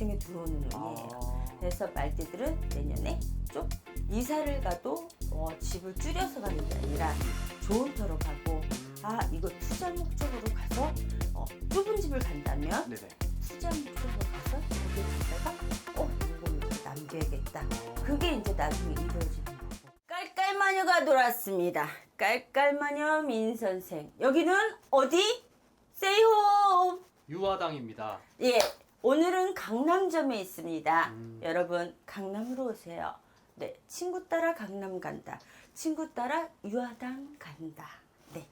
인생에 들어오는 운이에요. 아. 그래서 말띠들은 내년에 좀 이사를 가도 어, 집을 줄여서 가는 게 아니라 좋은 터로 가고 아 이거 투자 목적으로 가서 어, 좁은 집을 간다면 네네. 투자 목적으로 가서 거기 갔다가 어 이거를 좀 남겨야겠다. 그게 이제 나중에 이루어지는 거고. 깔깔마녀가 돌아왔습니다. 깔깔마녀 민 선생. 여기는 어디? 세이홈. 유화당입니다. 예, 오늘은 강남점에 있습니다. 음. 여러분 강남으로 오세요. 네, 친구 따라 강남 간다. 친구 따라 유화당 간다. 네,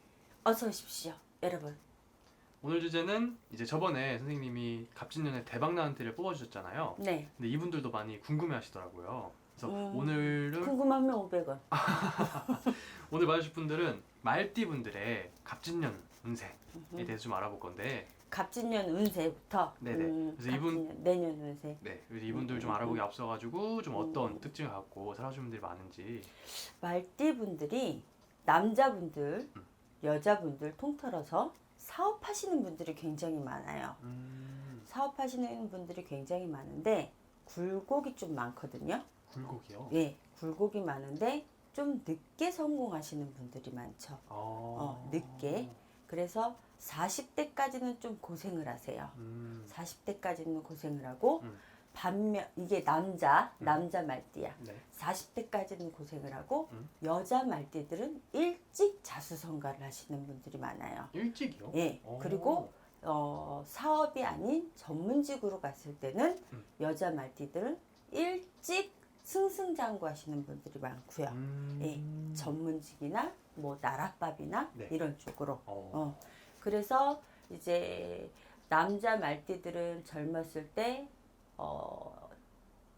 어서 오십시오, 여러분. 오늘 주제는 이제 저번에 선생님이 갑진년의 대박나는 때를 뽑아주셨잖아요. 네, 근데 이분들도 많이 궁금해하시더라고요. 그래서 음. 오늘은 궁금하면 500원. 오늘 봐주실 분들은 말띠 분들의 갑진년 운세에 대해서 좀 알아볼 건데, 갑진년 운세부터. 네네. 음, 그래서 이분- 갑진년, 내년 운세. 네, 그래서 이분들 음, 좀 음, 알아보기 음. 앞서가지고 좀 어떤 음. 특징을 갖고 살아주는 분들이 많은지. 말띠분들이 남자분들, 음. 여자분들 통틀어서 사업하시는 분들이 굉장히 많아요. 음, 사업하시는 분들이 굉장히 많은데 굴곡이 좀 많거든요. 굴곡이요. 예, 굴곡이 많은데 좀 늦게 성공하시는 분들이 많죠. 어, 어, 늦게. 그래서 40대까지는 좀 고생을 하세요. 음, 40대까지는 고생을 하고 음. 반면 이게 남자, 음. 남자 말띠야. 네. 40대까지는 고생을 하고 음. 여자 말띠들은 일찍 자수성가를 하시는 분들이 많아요. 일찍이요? 예. 오. 그리고 어, 사업이 아닌 전문직으로 갔을 때는 음. 여자 말띠들은 일찍 승승장구하시는 분들이 많고요. 음, 예, 전문직이나 뭐 나랏밥이나 네. 이런 쪽으로. 어. 어. 그래서 이제 남자 말띠들은 젊었을 때 어,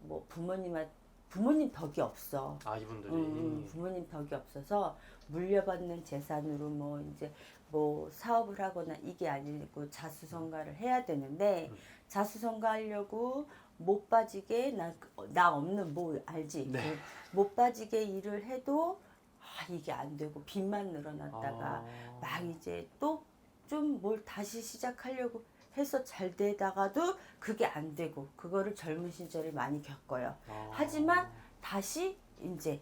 뭐 부모님한 부모님 덕이 없어. 아 이분들이 음, 음, 부모님 덕이 없어서 물려받는 재산으로 뭐 이제 뭐 사업을 하거나 이게 아니고 자수성가를 해야 되는데 음. 자수성가하려고 못 빠지게 나, 나 없는 뭐 알지 네. 그못 빠지게 일을 해도 아 이게 안 되고 빚만 늘어났다가 아. 막 이제 또 좀 뭘 다시 시작하려고 해서 잘 되다가도 그게 안 되고 그거를 젊은 시절에 많이 겪어요. 아. 하지만 다시 이제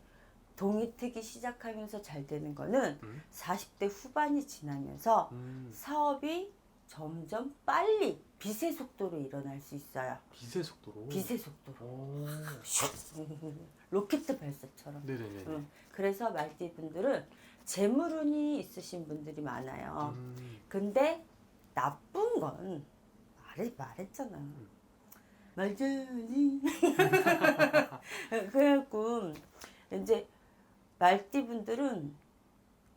동이 트기 시작하면서 잘 되는 거는 음. 40대 후반이 지나면서 음, 사업이 점점 빨리 빛의 속도로 일어날 수 있어요. 빛의 속도로. 빛의 속도로. 오. 로켓 발사처럼. 네네네. 응. 그래서 말띠 분들은 재물운이 있으신 분들이 많아요. 음, 근데 나쁜 건 말해 말했잖아. 말자니. 그래갖고 이제 말띠 분들은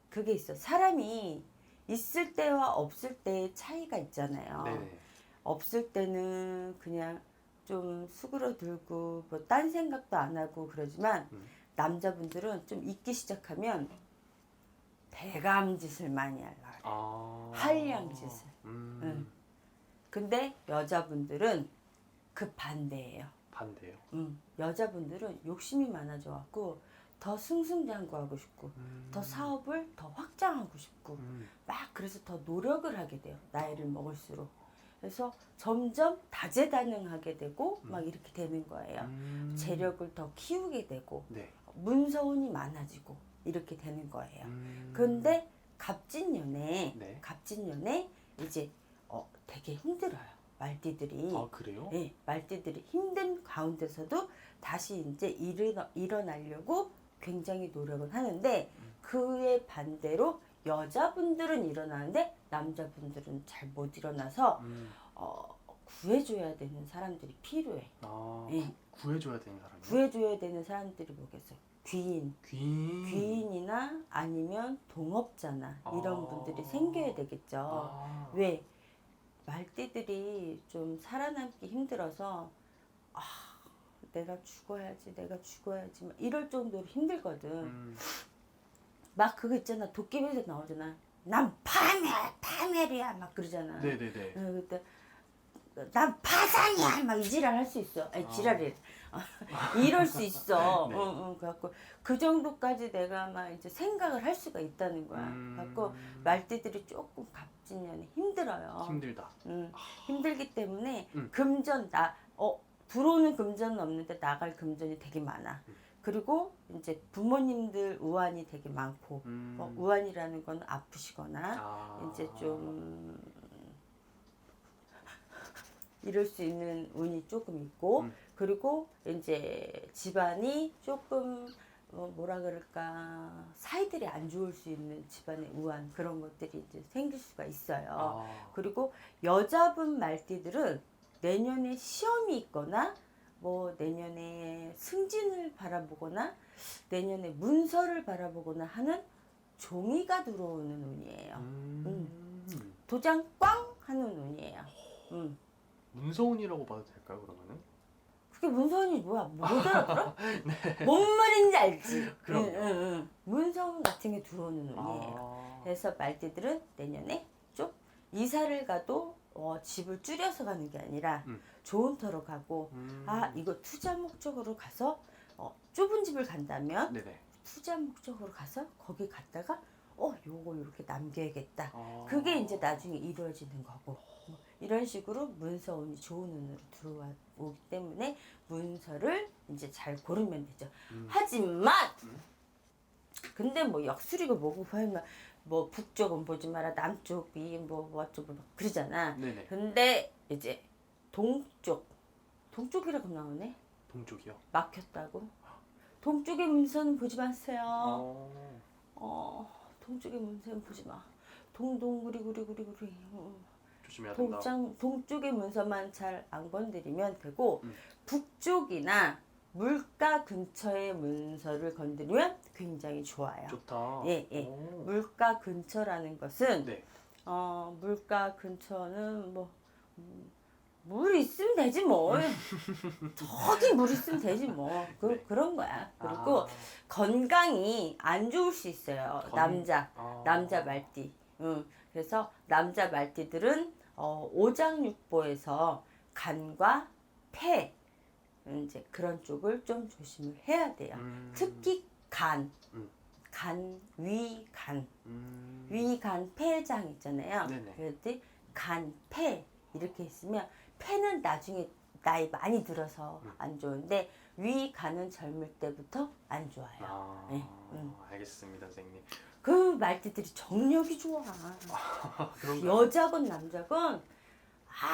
그게 있어. 사람이 있을 때와 없을 때의 차이가 있잖아요. 네네. 없을 때는 그냥 좀 수그러들고 뭐 딴 생각도 안 하고 그러지만 음. 남자분들은 좀 있기 시작하면 대감 짓을 많이 하려고 그래. 아. 한량 짓을. 음. 응. 근데 여자분들은 그 반대예요. 반대요. 음, 여자분들은 욕심이 많아져 갖고 더 승승장구하고 싶고 음. 더 사업을 더 확장하고 싶고 음. 막 그래서 더 노력을 하게 돼요. 나이를 먹을수록. 그래서 점점 다재다능하게 되고 음. 막 이렇게 되는 거예요. 음. 재력을 더 키우게 되고 네. 문서운이 많아지고 이렇게 되는 거예요. 음. 근데 갑진년에 네. 갑진년에 이제 어 되게 힘들어요. 말띠들이. 아 그래요? 예, 말띠들이 힘든 가운데서도 다시 이제 일어, 일어나려고 굉장히 노력을 하는데 음. 그에 반대로 여자분들은 일어나는데 남자분들은 잘 못 일어나서 음. 어, 구해줘야 되는 사람들이 필요해. 아 예. 구 해줘야 되는 사람이. 구해줘야 되는 사람들이 뭐겠어요? 귀인. 귀인. 귀인이나 아니면 동업자나 이런 아. 분들이 생겨야 되겠죠. 아. 왜 말띠들이 좀 살아남기 힘들어서 아 내가 죽어야지 내가 죽어야지 막 이럴 정도로 힘들거든 음. 막 그거 있잖아 도깨비에서 나오잖아 난 파멸 파멸이야 막 그러잖아 네네네. 어, 그때 난 파산이야 막 이 지랄 할 수 있어 아니 아. 지랄이 이럴 수 있어 네. 어, 어, 그래갖고 그 정도까지 내가 막 이제 생각을 할 수가 있다는 거야 음. 그래갖고 말띠들이 조금 갑진년에 힘들어요 힘들다. 음, 힘들기 때문에 음. 금전 나 어 들어오는 금전은 없는데 나갈 금전이 되게 많아. 음. 그리고 이제 부모님들 우환이 되게 많고 음. 어, 우환이라는 건 아프시거나 아. 이제 좀 이럴 수 있는 운이 조금 있고 음. 그리고 이제 집안이 조금 어, 뭐라 그럴까 사이들이 안 좋을 수 있는 집안의 우환 그런 것들이 이제 생길 수가 있어요. 아. 그리고 여자분 말띠들은 내년에 시험이 있거나 뭐 내년에 승진을 바라보거나 내년에 문서를 바라보거나 하는 종이가 들어오는 운이에요. 음. 도장 꽝 하는 운이에요. 음. 문서운이라고 봐도 될까요 그러면은? 그게 문서운이 뭐야? 못 알아들어? 뭔 말인지 알지? 네. 그럼요. 응, 응, 응. 문서운 같은 게 들어오는 운이에요. 아. 그래서 말띠들은 내년에 좀 이사를 가도 어, 집을 줄여서 가는 게 아니라 음. 좋은 터로 가고 음. 아 이거 투자 목적으로 가서 어, 좁은 집을 간다면 네네. 투자 목적으로 가서 거기 갔다가 어 요거 이렇게 남겨야겠다. 아. 그게 이제 나중에 이루어지는 거고 뭐 이런 식으로 문서 운이 좋은 운으로 들어오기 때문에 문서를 이제 잘 고르면 되죠. 음. 하지만 음. 근데 뭐 역술이고 뭐고 하면 뭐 북쪽은 보지 마라 남쪽이 뭐, 뭐 어쩌고 막 그러잖아. 네네. 근데 이제 동쪽 동쪽이라고 나오네 동쪽이요. 막혔다고. 동쪽의 문서는 보지 마세요. 어. 어 동쪽의 문서는 보지 마. 동동 구리 구리 구리 구리. 음. 조심해야 된다. 동장 동쪽의 문서만 잘 안 건드리면 되고 음. 북쪽이나 물가 근처의 문서를 건드리면 굉장히 좋아요. 좋다. 예, 예. 오. 물가 근처라는 것은 네. 어 물가 근처는 뭐 음, 물 있으면 되지 뭐 저기 물 있으면 되지 뭐 그, 네. 그런 거야. 그리고 아. 건강이 안 좋을 수 있어요. 건- 남자 아. 남자 말띠. 응. 그래서 남자 말띠들은 어, 오장육보에서 간과 폐 이제 그런 쪽을 좀 조심을 해야 돼요. 음. 특히 간, 음. 간, 위, 간, 음. 위, 간, 폐장 있잖아요. 때 간, 폐 이렇게 있으면 폐는 나중에 나이 많이 들어서 음. 안 좋은데 위, 간은 젊을 때부터 안 좋아요. 아. 네, 음. 알겠습니다, 선생님. 그 말띠들이 정력이 좋아. 그런가요? 여자건 남자건 아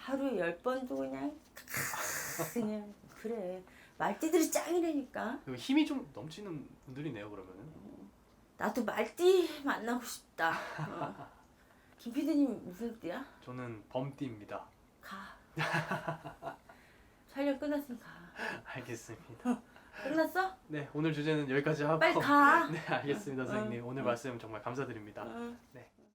하루에 열 번도 그냥 그냥 그래 말띠들이 짱이라니까 그 힘이 좀 넘치는 분들이네요, 그러면은. 나도 말띠 만나고 싶다 어. 김 PD님 무슨 띠야? 저는 범띠입니다. 가 촬영 끝났으니까 알겠습니다. 끝났어? 네, 오늘 주제는 여기까지 하고. 빨리 가 네, 알겠습니다, 선생님. 응, 오늘 응. 말씀 정말 감사드립니다. 응. 네.